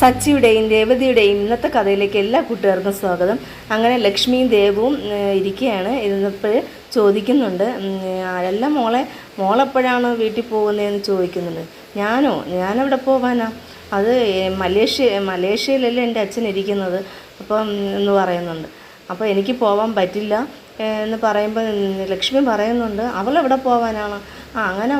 സച്ചിയുടെയും രേവതിയുടെയും ഇന്നത്തെ കഥയിലേക്ക് എല്ലാ കൂട്ടുകാർക്കും സ്വാഗതം. അങ്ങനെ ലക്ഷ്മിയും ദേവവും ഇരിക്കുകയാണ് ഇരുന്നപ്പോൾ ചോദിക്കുന്നുണ്ട് അല്ല മോളെ? മോളെപ്പോഴാണ് വീട്ടിൽ പോകുന്നതെന്ന് ചോദിക്കുന്നുണ്ട്. ഞാനോ? ഞാനെവിടെ പോവാനാ? അത് മലേഷ്യ മലേഷ്യയിലല്ലേ എന്റെ അച്ഛൻ ഇരിക്കുന്നത്? അപ്പം എന്ന് പറയുന്നുണ്ട്. അപ്പോൾ എനിക്ക് പോവാൻ പറ്റില്ല എന്ന് പറയുമ്പോൾ ലക്ഷ്മി പറയുന്നുണ്ട് അവൾ എവിടെ പോവാനാണ്? ആ അങ്ങനെ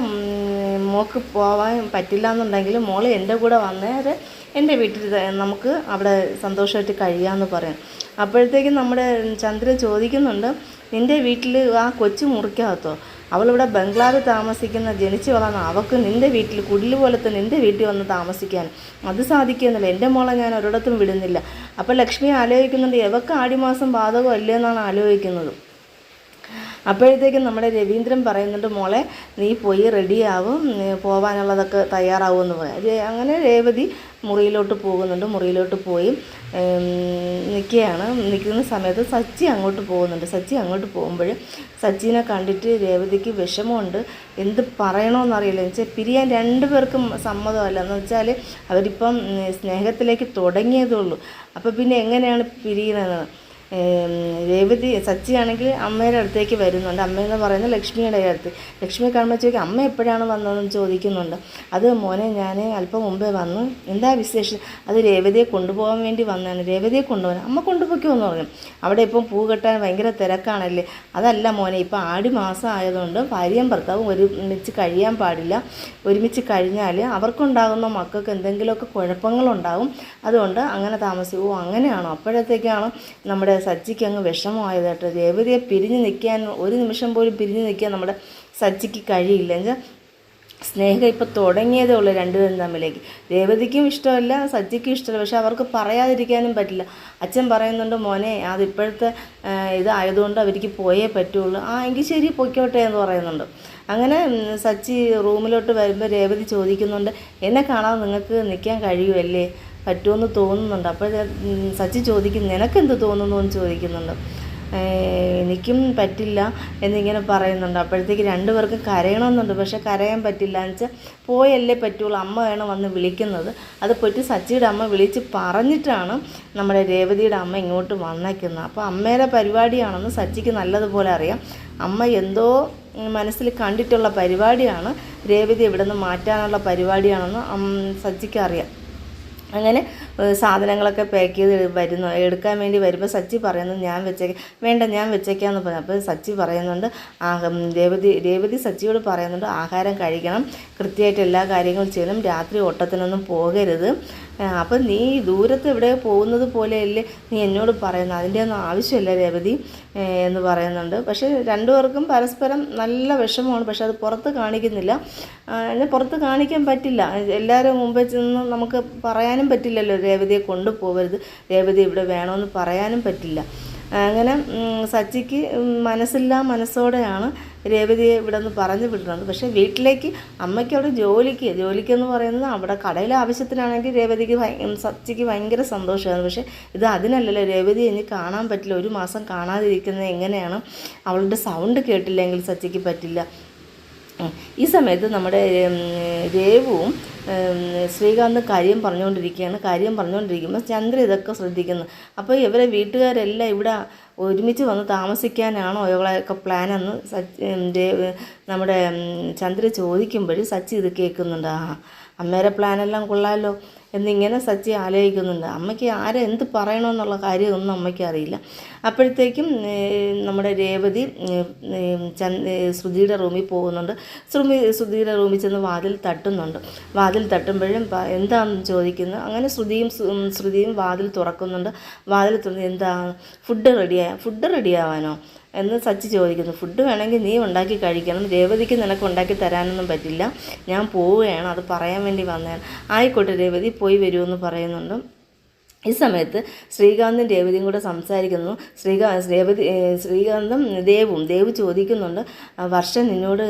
മോക്ക് പോകാൻ പറ്റില്ല എന്നുണ്ടെങ്കിൽ മോൾ എന്റെ കൂടെ വന്നേരെ എന്റെ വീട്ടിൽ നമുക്ക് അവിടെ സന്തോഷമായിട്ട് കഴിയാമെന്ന് പറയാം. അപ്പോഴത്തേക്കും നമ്മുടെ ചന്ദ്ര ചോദിക്കുന്നുണ്ട് നിന്റെ വീട്ടിൽ ആ കൊച്ചു മുറിക്കകത്തോ? അവളിവിടെ ബംഗ്ലാവിൽ താമസിക്കുന്ന ജനിച്ചു വളർന്ന അവൾക്ക് നിന്റെ വീട്ടിൽ കുടിൽ പോലത്തെ നിന്റെ വീട്ടിൽ വന്ന് താമസിക്കാൻ അത് സാധിക്കുന്നില്ല. എന്റെ മോളെ ഞാൻ ഒരിടത്തും വിടുന്നില്ല. അപ്പോൾ ലക്ഷ്മി ആലോചിക്കുന്നുണ്ട് എവക്ക് ആടിമാസം ബാധകമല്ലേ എന്നാണ് ആലോചിക്കുന്നത്. അപ്പോഴത്തേക്കും നമ്മുടെ രവീന്ദ്രൻ പറയുന്നുണ്ട് മോളെ നീ പോയി റെഡിയാവും പോവാനുള്ളതൊക്കെ തയ്യാറാവുമെന്ന് പറയാം അങ്ങനെ രേവതി മുറിയിലോട്ട് പോകുന്നുണ്ട് മുറിയിലോട്ട് പോയി നിൽക്കുകയാണ് നിൽക്കുന്ന സമയത്ത് സച്ചി അങ്ങോട്ട് പോകുന്നുണ്ട്. സച്ചി അങ്ങോട്ട് പോകുമ്പോൾ സച്ചിനെ കണ്ടിട്ട് രേവതിക്ക് വിഷമമുണ്ട്. എന്ത് പറയണമെന്നറിയില്ല എന്ന് വെച്ചാൽ പിരിയാൻ രണ്ടു പേർക്കും സമ്മതമല്ല. എന്ന് വെച്ചാൽ അവരിപ്പം സ്നേഹത്തിലേക്ക് തുടങ്ങിയതേ ഉള്ളൂ. അപ്പോൾ പിന്നെ എങ്ങനെയാണ് പിരിയുന്നത്? രേവതി സച്ചിയാണെങ്കിൽ അമ്മയുടെ അടുത്തേക്ക് വരുന്നുണ്ട്. അമ്മയെന്ന് പറയുന്നത് ലക്ഷ്മിയുടെ അടുത്ത്. ലക്ഷ്മിയെ കാണുമ്പോൾ അമ്മ എപ്പോഴാണ് വന്നതെന്ന് ചോദിക്കുന്നുണ്ട്. അത് മോനെ ഞാൻ അല്പം മുമ്പേ വന്നു. എന്താ വിശേഷം? അത് രേവതിയെ കൊണ്ടുപോകാൻ വേണ്ടി വന്നതാണ്. രേവതിയെ കൊണ്ടുപോകാൻ. അമ്മ കൊണ്ടുപോയിക്കുമെന്ന് പറഞ്ഞു. അവിടെ ഇപ്പം പൂ കെട്ടാൻ ഭയങ്കര തിരക്കാണല്ലേ? അതല്ല മോനെ ഇപ്പം ആടി മാസം ആയതുകൊണ്ട് ഭാര്യയും ഭർത്താവും ഒരുമിച്ച് കഴിയാൻ പാടില്ല. ഒരുമിച്ച് കഴിഞ്ഞാൽ അവർക്കുണ്ടാകുന്ന മക്കൾക്ക് എന്തെങ്കിലുമൊക്കെ കുഴപ്പങ്ങളുണ്ടാകും അതുകൊണ്ട് അങ്ങനെ താമസിക്കും. ഓ അങ്ങനെയാണോ? അപ്പോഴത്തേക്കാണ് നമ്മുടെ സച്ചിക്ക് അങ്ങ് വിഷമമായത് കേട്ടോ. രേവതിയെ പിരിഞ്ഞ് നിൽക്കാൻ ഒരു നിമിഷം പോലും പിരിഞ്ഞ് നിൽക്കാൻ നമ്മുടെ സച്ചിക്ക് കഴിയില്ല. എന്നുവെച്ചാൽ സ്നേഹം ഇപ്പോൾ തുടങ്ങിയതേ ഉള്ളൂ രണ്ടുപേരും തമ്മിലേക്ക്. രേവതിക്കും ഇഷ്ടമല്ല സജ്ജിക്കും ഇഷ്ടമല്ല. പക്ഷെ അവർക്ക് പറയാതിരിക്കാനും പറ്റില്ല. അച്ഛൻ പറയുന്നുണ്ട് മോനെ അതിപ്പോഴത്തെ ഇതായതുകൊണ്ട് അവർക്ക് പോയേ പറ്റുള്ളൂ. ആ എങ്കിൽ ശരി പൊയ്ക്കോട്ടെ എന്ന് പറയുന്നുണ്ട്. അങ്ങനെ സച്ചി റൂമിലോട്ട് വരുമ്പോൾ രേവതി ചോദിക്കുന്നുണ്ട് എന്നെ കാണാതെ നിങ്ങൾക്ക് നിൽക്കാൻ കഴിയുമല്ലേ? പറ്റുമെന്ന് തോന്നുന്നുണ്ട്. അപ്പോൾ സച്ചി ചോദിക്കും നിനക്കെന്ത് തോന്നുന്നു? എന്ന് ചോദിക്കുന്നുണ്ട്. എനിക്കും പറ്റില്ല എന്നിങ്ങനെ പറയുന്നുണ്ട്. അപ്പോഴത്തേക്ക് രണ്ടുപേർക്കും കരയണമെന്നുണ്ട്. പക്ഷേ കരയാൻ പറ്റില്ല. എന്ന് വെച്ചാൽ പോയല്ലേ പറ്റുള്ളൂ. അമ്മ വേണം വന്ന് വിളിക്കുന്നത്. അത് പറ്റി സച്ചിയുടെ അമ്മ വിളിച്ച് പറഞ്ഞിട്ടാണ് നമ്മുടെ രേവതിയുടെ അമ്മ ഇങ്ങോട്ട് വന്നേക്കുന്നത്. അപ്പോൾ അമ്മയുടെ പരിപാടിയാണെന്ന് സച്ചിക്ക് നല്ലതുപോലെ അറിയാം. അമ്മ എന്തോ മനസ്സിൽ കണ്ടിട്ടുള്ള പരിപാടിയാണ്. രേവതി ഇവിടെ നിന്ന് മാറ്റാനുള്ള പരിപാടിയാണെന്ന് സച്ചിക്ക് അറിയാം. അങ്ങനെ സാധനങ്ങളൊക്കെ പാക്ക് ചെയ്ത് വരുന്നു എടുക്കാൻ വേണ്ടി വരുമ്പോൾ സച്ചി പറയുന്നു ഞാൻ വെച്ചേക്കാം വേണ്ട ഞാൻ വെച്ചേക്കാന്ന് പറഞ്ഞു. അപ്പോൾ സച്ചി പറയുന്നുണ്ട് രേവതി രേവതി സച്ചിയോട് പറയുന്നുണ്ട് ആഹാരം കഴിക്കണം കൃത്യമായിട്ട് എല്ലാ കാര്യങ്ങളും ചെയ്യണം രാത്രി ഓട്ടത്തിനൊന്നും പോകരുത്. അപ്പം നീ ദൂരത്ത് എവിടെ പോകുന്നത് പോലെയല്ലേ നീ എന്നോട് പറയുന്നത്? അതിന്റെ ഒന്നും ആവശ്യമില്ല രേവതി എന്ന് പറയുന്നുണ്ട്. പക്ഷേ രണ്ടുപേർക്കും പരസ്പരം നല്ല വിഷമമാണ്. പക്ഷെ അത് പുറത്ത് കാണിക്കുന്നില്ല. എന്നെ പുറത്ത് കാണിക്കാൻ പറ്റില്ല. എല്ലാവരും മുമ്പിൽ ചെന്ന് നമുക്ക് പറയാനും പറ്റില്ലല്ലോ രേവതിയെ കൊണ്ടുപോകരുത്. രേവതി ഇവിടെ വേണമെന്ന് പറയാനും പറ്റില്ല. അങ്ങനെ സച്ചിക്ക് മനസ്സില്ലാ മനസ്സോടെയാണ് രേവതിയെ ഇവിടെ നിന്ന് പറഞ്ഞു വിടുന്നത്. പക്ഷേ വീട്ടിലേക്ക് അമ്മയ്ക്ക് അവിടെ ജോലിക്ക് ജോലിക്കെന്ന് പറയുന്നത് അവിടെ കടയിലെ ആവശ്യത്തിനാണെങ്കിൽ രേവതിക്ക് സച്ചിക്ക് ഭയങ്കര സന്തോഷമാണ്. പക്ഷേ ഇത് അതിനല്ലല്ലോ. രേവതി ഇനി കാണാൻ പറ്റില്ല. ഒരു മാസം കാണാതിരിക്കുന്നത് എങ്ങനെയാണ്? അവളുടെ സൗണ്ട് കേട്ടില്ലെങ്കിൽ സച്ചിക്ക് പറ്റില്ല. ഈ സമയത്ത് നമ്മുടെ രേവുവും ശ്രീകാന്ത് കാര്യം പറഞ്ഞുകൊണ്ടിരിക്കുകയാണ്. കാര്യം പറഞ്ഞുകൊണ്ടിരിക്കുമ്പോൾ ചന്ദ്ര ഇതൊക്കെ ശ്രദ്ധിക്കുന്നു. അപ്പോൾ ഇവരെ വീട്ടുകാരെല്ലാം ഇവിടെ ഒരുമിച്ച് വന്ന് താമസിക്കാനാണോ ഇവളെയൊക്കെ പ്ലാനെന്ന് സച്ച് നമ്മുടെ ചന്ദ്ര ചോദിക്കുമ്പോൾ സച്ചി ഇത് കേൾക്കുന്നുണ്ട്. ആ അമ്മേരെ പ്ലാനെല്ലാം കൊള്ളാമല്ലോ എന്നിങ്ങനെ സച്ചി ആലോചിക്കുന്നുണ്ട്. അമ്മയ്ക്ക് ആരെ എന്ത് പറയണമെന്നുള്ള കാര്യമൊന്നും അമ്മയ്ക്ക് അറിയില്ല. അപ്പോഴത്തേക്കും നമ്മുടെ രേവതി ശ്രുതിയുടെ റൂമിൽ പോകുന്നുണ്ട്. ശ്രുമി ശ്രുതിയുടെ റൂമിൽ ചെന്ന് വാതിൽ തട്ടുന്നുണ്ട്. വാതിൽ തട്ടുമ്പോഴും പ- എന്താണെന്ന് ചോദിക്കുന്നു. അങ്ങനെ ശ്രുതിയും ശ്രുതിയും വാതിൽ തുറക്കുന്നുണ്ട്. വാതിൽ തുറന്ന് എന്താ ഫുഡ് റെഡിയാ ഫുഡ് റെഡിയാവാനോ എന്ന് സച്ചി ചോദിക്കുന്നു. ഫുഡ് വേണമെങ്കിൽ നീ ഉണ്ടാക്കി കഴിക്കണം. രേവതിക്ക് നിനക്ക് ഉണ്ടാക്കി തരാനൊന്നും പറ്റില്ല. ഞാൻ പോവുകയാണ്. അത് പറയാൻ വേണ്ടി വന്നതാണ്. ആയിക്കോട്ടെ രേവതി പോയി വരുമെന്ന് പറയുന്നുണ്ട്. ഈ സമയത്ത് ശ്രീകാന്തും രേവതിയും കൂടെ സംസാരിക്കുന്നു. ശ്രീകാ രേവതി ശ്രീകാന്തും ദേവും ദേവ് ചോദിക്കുന്നുണ്ട് വർഷം നിന്നോട്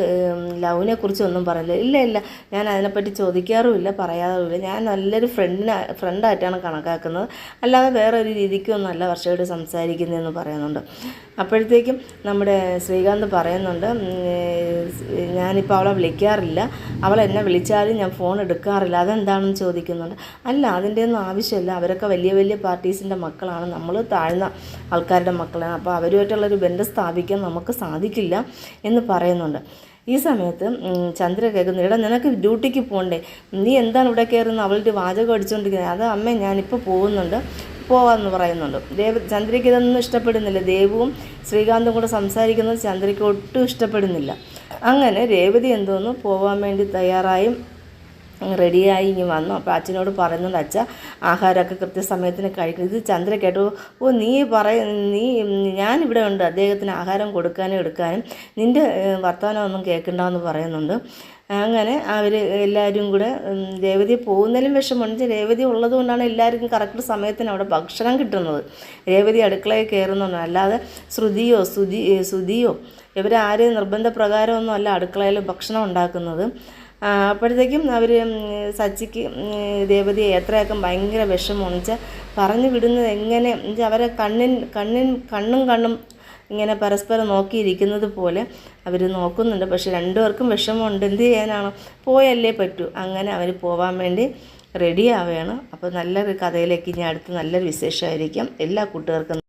ലവിനെ കുറിച്ച് ഒന്നും പറയില്ല? ഇല്ല ഇല്ല ഞാൻ അതിനെപ്പറ്റി ചോദിക്കാറുമില്ല പറയാറുമില്ല. ഞാൻ നല്ലൊരു ഫ്രണ്ടിനെ ഫ്രണ്ടായിട്ടാണ് കണക്കാക്കുന്നത്. അല്ലാതെ വേറെ ഒരു രീതിക്കൊന്നും അല്ല വർഷയോട് സംസാരിക്കുന്നതെന്ന് പറയുന്നുണ്ട്. അപ്പോഴത്തേക്കും നമ്മുടെ ശ്രീകാന്ത് പറയുന്നുണ്ട് ഞാനിപ്പോൾ അവളെ വിളിക്കാറില്ല. അവൾ എന്നെ വിളിച്ചാലും ഞാൻ ഫോൺ എടുക്കാറില്ല. അതെന്താണെന്ന് ചോദിക്കുന്നുണ്ട്. അല്ല അതിന്റെ ഒന്നും ആവശ്യമില്ല. അവരൊക്കെ വലിയ വലിയ വലിയ പാർട്ടീസിന്റെ മക്കളാണ്. നമ്മൾ താഴ്ന്ന ആൾക്കാരുടെ മക്കളാണ്. അപ്പോൾ അവരുമായിട്ടുള്ളൊരു ബന്ധം സ്ഥാപിക്കാൻ നമുക്ക് സാധിക്കില്ല എന്ന് പറയുന്നുണ്ട്. ഈ സമയത്ത് ചന്ദ്ര കേൾക്കുന്നു. എടാ നിനക്ക് ഡ്യൂട്ടിക്ക് പോകണ്ടേ നീ എന്താണ് ഇവിടെ കയറുന്നത്? അവളുടെ വാചകം അടിച്ചുകൊണ്ടിരിക്കുന്നത് അത് അമ്മ ഞാനിപ്പോൾ പോകുന്നുണ്ട്. പോവാമെന്ന് പറയുന്നുണ്ട്. ദേവ് ചന്ദ്രയ്ക്ക് ഇതൊന്നും ഇഷ്ടപ്പെടുന്നില്ല. ദേവവും ശ്രീകാന്തും കൂടെ സംസാരിക്കുന്നത് ചന്ദ്രയ്ക്ക് ഒട്ടും ഇഷ്ടപ്പെടുന്നില്ല. അങ്ങനെ രേവതി എന്തോന്നു പോവാൻ വേണ്ടി തയ്യാറായും. റെഡിയായി ഇങ്ങ് വന്നു. അപ്പോൾ അച്ഛനോട് പറയുന്നത് അച്ഛ ആഹാരമൊക്കെ കൃത്യസമയത്തിന് കഴിക്കണം. ഇത് ചന്ദ്ര കേട്ടു. ഓ നീ പറയ നീ ഞാനിവിടെ ഉണ്ട്. അദ്ദേഹത്തിന് ആഹാരം കൊടുക്കാനും എടുക്കാനും നിന്റെ വർത്തമാനമൊന്നും കേൾക്കണ്ടെന്ന് പറയുന്നുണ്ട്. അങ്ങനെ അവർ എല്ലാവരും കൂടെ രേവതി പോകുന്നതിലും വിഷമമുണ്ട്. രേവതി ഉള്ളതുകൊണ്ടാണ് എല്ലാവർക്കും കറക്റ്റ് സമയത്തിന് അവിടെ ഭക്ഷണം കിട്ടുന്നത്. രേവതി അടുക്കളയിൽ കയറുന്നുണ്ട്. അല്ലാതെ ശ്രുതിയോ സുതി സുതിയോ ഇവരാരെയും നിർബന്ധപ്രകാരമൊന്നും അല്ല അടുക്കളയിൽ ഭക്ഷണം ഉണ്ടാക്കുന്നത്. അപ്പോഴത്തേക്കും അവർ സച്ചിക്ക് രേവതിയെ എത്രയൊക്കെ ഭയങ്കര വിഷമമെന്ന് പറഞ്ഞു വിടുന്നത് എങ്ങനെ? അവരെ കണ്ണിൻ കണ്ണിൻ കണ്ണും കണ്ണും ഇങ്ങനെ പരസ്പരം നോക്കിയിരിക്കുന്നത് പോലെ അവർ നോക്കുന്നുണ്ട്. പക്ഷെ രണ്ടുപേർക്കും വിഷമമുണ്ട്. എന്ത് ചെയ്യാനാണ്? പോയല്ലേ പറ്റൂ. അങ്ങനെ അവർ പോകാൻ വേണ്ടി റെഡി ആവുകയാണ്. അപ്പോൾ നല്ലൊരു കഥയിലേക്ക് ഇനി അടുത്ത് നല്ലൊരു വിശേഷമായിരിക്കും. എല്ലാ കൂട്ടുകാർക്കും